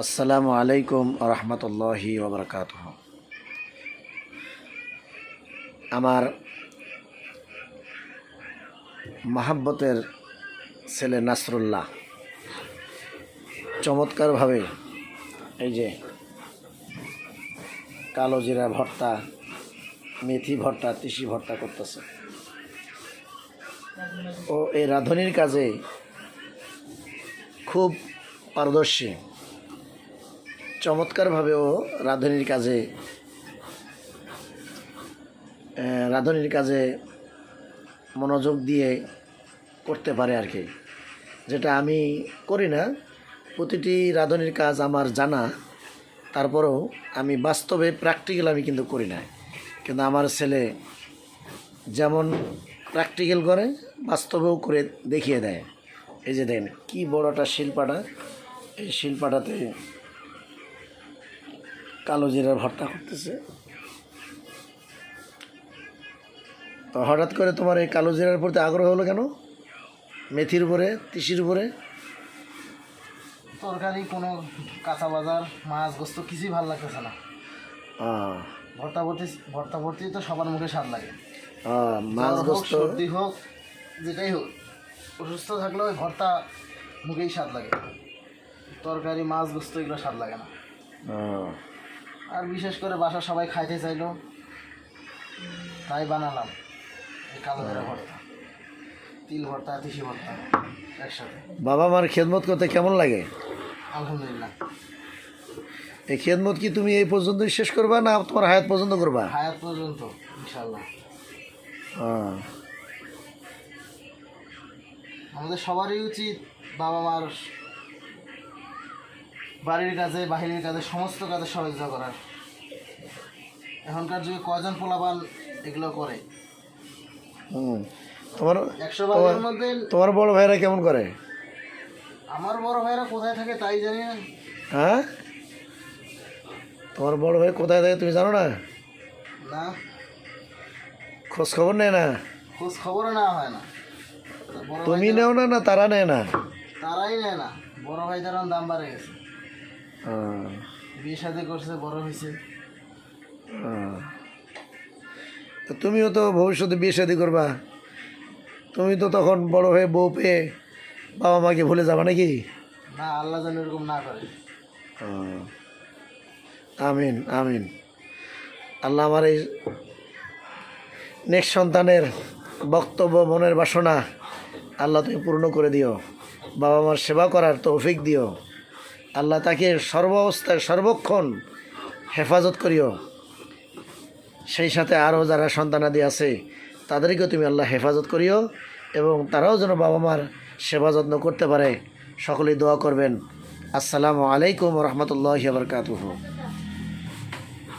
আসসালামু আলাইকুম রহমতুল্লাহি ওবরকাত আমার মাহাব্বতের ছেলে নাসরুল্লাহ চমৎকারভাবে এই যে কালো জিরা ভর্তা, মেথি ভর্তা, তিসি ভর্তা করতেছে। ও এই রাঁধুনির কাজে খুব পারদর্শী। চমৎকারভাবে ও রাঁধুনির কাজে রাঁধুনির কাজে মনোযোগ দিয়ে করতে পারে আর কি। যেটা আমি করি না, প্রতিটি রাঁধুনির কাজ আমার জানা, তারপরেও আমি বাস্তবে প্র্যাকটিক্যাল আমি কিন্তু করি না। কিন্তু আমার ছেলে যেমন প্র্যাকটিক্যাল করে, বাস্তবেও করে দেখিয়ে দেয়। এই যে দেখেন, কী বড়টা শিল্পাটা, এই শিল্পাটাতে কালো জিরার ভর্তা করতেছে। তো হঠাৎ করে তোমার এই কালো জিরার প্রতি আগ্রহ হলো কেন? মেথির উপরে তিসির উপরে? তরকারি কোনো কাঁচা বাজার মাছ গোস্ত কিছুই ভালো লাগতেছে না। ভর্তা ভর্তি ভর্তা ভর্তি তো সবার মুখে স্বাদ লাগে। মাছ গোস্ত। সর্দি হোক যেটাই হোক অসুস্থ থাকলেও ওই ভর্তা মুখেই স্বাদ লাগে। তরকারি মাছ গোস্ত এগুলো স্বাদ লাগে না। আর বিশেষ করে বাসা সবাই খাইতে চাইলো। তাই বানালাম। এই কালো জিরা ভর্তা। তিল ভর্তা তিসি ভর্তা একসাথে। বাবা মার খেদমত করতে কেমন লাগে? আলহামদুলিল্লাহ। এই খেদমত কি তুমি এই পর্যন্তই শেষ করবা না তোমার হায়াত পর্যন্ত করবা? হায়াত পর্যন্ত ইনশাল্লাহ আহ, আমাদের সবারই উচিত বাবা মার বাড়ির কাজে বাহিরের কাজে সমস্ত কাজে সহযোগিতা করার। এখনকার যুগে কয়জন পোলাপান এগুলো করে? তোমার তোমার বড় ভাইরা কেমন করে? আমার বড় ভাইরা কোথায় থাকে তাই জানি না। হ্যাঁ? তোমার বড় ভাই কোথায় থাকে তুমি জানো না? না। খোঁজ খবর নেয় না? খোঁজ খবরও নেওয়া হয় না। তুমি নেও না না তারা নেয় না? তারাই নেয় না। বড় ভাই তার দাম বাড়ে গেছে। বিয়ে শাদি করছে বড় হয়েছে। তো তুমিও তো ভবিষ্যতে বিয়ে শাদি করবা। তুমি তো তখন বড় হয়ে বউ পেয়ে বাবা মাকে ভুলে যাবা নাকি? না আল্লাহ যেন এরকম না করে। আমিন আমিন। আল্লাহ আমার এই নেক্সট সন্তানের বক্তব্য মনের বাসনা আল্লাহ তুমি পূর্ণ করে দিও। বাবা মার সেবা করার তৌফিক দিও। আল্লাহ তাকে সর্ব অবস্থায় সর্বক্ষণ হেফাজত করিও। সেই সাথে আরও যারা সন্তানাদি আছে, তাদেরকেও তুমি আল্লাহ হেফাজত করিও এবং তারাও যেন বাবা মার সেবা যত্ন করতে পারে। সকলেই দোয়া করবেন। আসসালামু আলাইকুম রহমতুল্লাহ বরকাতুহ।